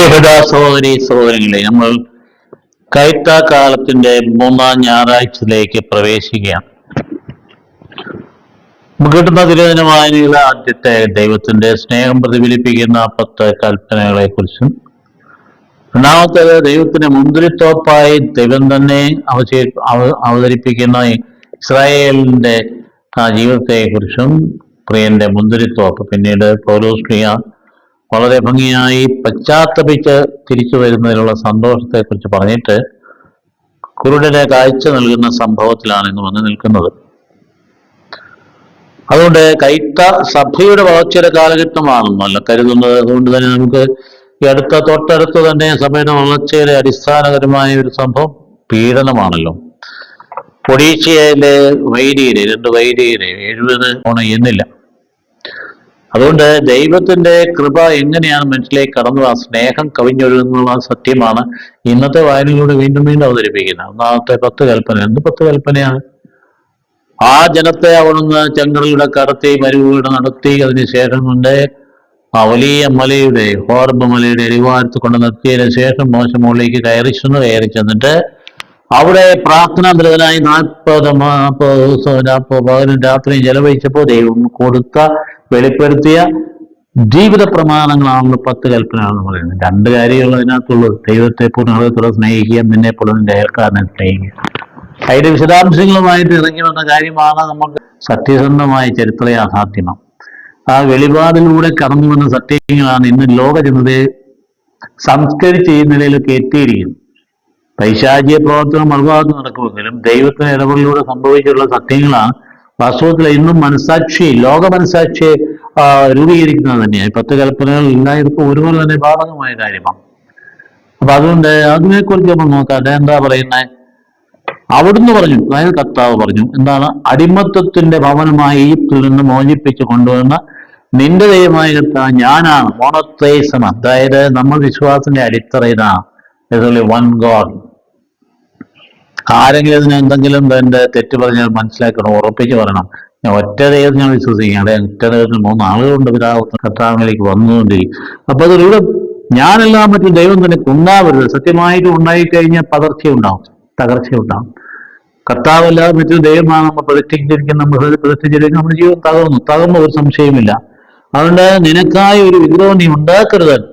പ്രിയപ്പെട്ട സഹോദരി സഹോദരങ്ങളെ നമ്മൾ കൈത്താക്കാലത്തിന്റെ മൂന്നാം ഞായറാഴ്ചയിലേക്ക് പ്രവേശിക്കുകയാണ്. കിട്ടുന്ന തിരുവചന ആദ്യത്തെ ദൈവത്തിന്റെ സ്നേഹം പ്രതിഫലിപ്പിക്കുന്ന പത്ത് കൽപ്പനകളെ കുറിച്ചും രണ്ടാമത്തേത് ദൈവത്തിന്റെ മുന്തിരിത്തോപ്പായി ദൈവം തന്നെ അവതരിപ്പിക്കുന്ന ഇസ്രായേലിന്റെ ആ ജീവിതത്തെ കുറിച്ചും പ്രിയന്റെ മുന്തിരിത്തോപ്പ് പിന്നീട് പൗലോസ്ലിയ വളരെ ഭംഗിയായി പശ്ചാത്തപിച്ച് തിരിച്ചു വരുന്നതിലുള്ള സന്തോഷത്തെക്കുറിച്ച് പറഞ്ഞിട്ട് കുരുടനെ കാഴ്ച നൽകുന്ന സംഭവത്തിലാണ് ഇന്ന് വന്ന് നിൽക്കുന്നത്. അതുകൊണ്ട് കൈത്ത സഭയുടെ വളർച്ചയുടെ കാലഘട്ടമാണെന്നല്ല കരുതുന്നത്. അതുകൊണ്ട് തന്നെ നമുക്ക് ഈ അടുത്ത തൊട്ടടുത്ത് തന്നെ സഭയുടെ വളർച്ചയുടെ അടിസ്ഥാനപരമായ ഒരു സംഭവം പീഡനമാണല്ലോ. ഒഡീഷയിലെ വൈദികരെ രണ്ട് വൈദികരെ എഴുപത് ഓണം എന്നില്ല അതുകൊണ്ട് ദൈവത്തിന്റെ കൃപ എങ്ങനെയാണ് മനസ്സിലേക്ക് കടന്നു ആ സ്നേഹം കവിഞ്ഞൊഴുകുന്നുള്ള സത്യമാണ്. ഇന്നത്തെ വായനയിലൂടെ വീണ്ടും വീണ്ടും അവതരിപ്പിക്കുന്നത് ഒന്നാമത്തെ പത്ത് കൽപ്പന. എന്ത് പത്ത് കൽപ്പനയാണ്? ആ ജനത്തെ അവിടുന്ന് ചെങ്കടലിലൂടെ കടത്തി മരുവിടെ നടത്തി അതിനുശേഷം കൊണ്ട് ആ വലിയ മലയുടെ ഹോർബ് മലയുടെ അരിവാരത്ത് കൊണ്ട് നിർത്തിയതിനു ശേഷം മോശം മുകളിലേക്ക് കയറി ചെന്ന് കയറി ചെന്നിട്ട് അവിടെ പ്രാർത്ഥനാ നിരതനായി നാൽപ്പത് നാൽപ്പത് ദിവസം നാൽപ്പത് പകലും രാത്രിയും ചെലവഴിച്ചപ്പോൾ ദൈവം കൊടുത്ത വെളിപ്പെടുത്തിയ ജീവിത പ്രമാണങ്ങളാണല്ലോ പത്ത് കൽപ്പന എന്ന് പറയുന്നത്. രണ്ട് കാര്യങ്ങൾ അതിനകത്തുള്ളൂ ദൈവത്തെ പൂർണത്തോടെ സ്നേഹിക്കുക നിന്നെ പോലെ നിന്റെ അയൽക്കാരനെ സ്നേഹിക്കുക അതിന്റെ വിശദാംശങ്ങളുമായിട്ട് ഇറങ്ങി വന്ന കാര്യമാണ് നമുക്ക് സത്യസന്ധമായ ചരിത്ര യാഥാർത്ഥ്യം ആ വെളിപാടിലൂടെ കടന്നു വന്ന സത്യങ്ങളാണ് ഇന്ന് ലോക ജനതയെ സംസ്കരിച്ച് ഈ നിലയിലൊക്കെ എത്തിയിരിക്കുന്നത്. പൈശാചിക പ്രവർത്തനം മറുഭാഗത്ത് നടക്കുമെങ്കിലും ദൈവത്തിന് ഇടപെടലിലൂടെ സംഭവിച്ചിട്ടുള്ള സത്യങ്ങളാണ് വാസ്തവത്തിൽ ഇന്നും മനസാക്ഷി ലോക മനസാക്ഷിയെ രൂപീകരിക്കുന്നത് തന്നെയാണ്. പത്ത് കൽപ്പനകൾ എല്ലാവർക്കും ഒരുപോലെ തന്നെ ബാധകമായ കാര്യമാണ്. അപ്പൊ അതുകൊണ്ട് അതിനെക്കുറിച്ച് നമ്മൾ നോക്കാം. എന്താ പറയുന്നത് അവിടുന്ന് പറഞ്ഞു അതായത് കർത്താവ് പറഞ്ഞു എന്താണ് അടിമത്തത്തിന്റെ ഭവനമായി ഈജിപ്തിൽ നിന്ന് മോചിപ്പിച്ച് കൊണ്ടുവന്ന നിന്റെ ദൈവമായ കർത്താവ് ഞാനാണ്. മോണത്തേസം അതായത് നമ്മൾ വിശ്വാസത്തിന്റെ അടിത്തറ ഇതാണ് വൺ ഗോഡ് ആരെങ്കിലും ഇതിന് എന്തെങ്കിലും എന്റെ തെറ്റ് പറഞ്ഞാൽ മനസ്സിലാക്കണം ഉറപ്പിച്ച് പറയണം. ഞാൻ ഒറ്റ ദൈവം ഞാൻ വിശ്വസിക്കും. അതെ ഒറ്റ ദൈവത്തിൽ മൂന്ന് ആളുകളുണ്ട്. പിതാവത്ത് കർത്താവിലേക്ക് വന്നുകൊണ്ടിരിക്കും. അപ്പൊ അതിലൂടെ ഞാനെല്ലാം മറ്റും ദൈവം തന്നെ ഉണ്ടാവരുത് സത്യമായിട്ട് ഉണ്ടായിക്കഴിഞ്ഞാൽ പതർച്ച ഉണ്ടാവും. തകർച്ച ഉണ്ടാവും. കർത്താവല്ലാതെ മറ്റൊരു ദൈവമാണ്. നമ്മൾ പ്രതിഷ്ഠിച്ചിരിക്കുന്ന നമ്മൾ പ്രതിഷ്ഠിച്ചിരിക്കുന്ന നമ്മുടെ ജീവിതം തകർന്നു. തകർന്ന ഒരു സംശയമില്ല അതുകൊണ്ട് നിനക്കായി ഒരു വിഗ്രഹം നീ ഉണ്ടാക്കരുത്.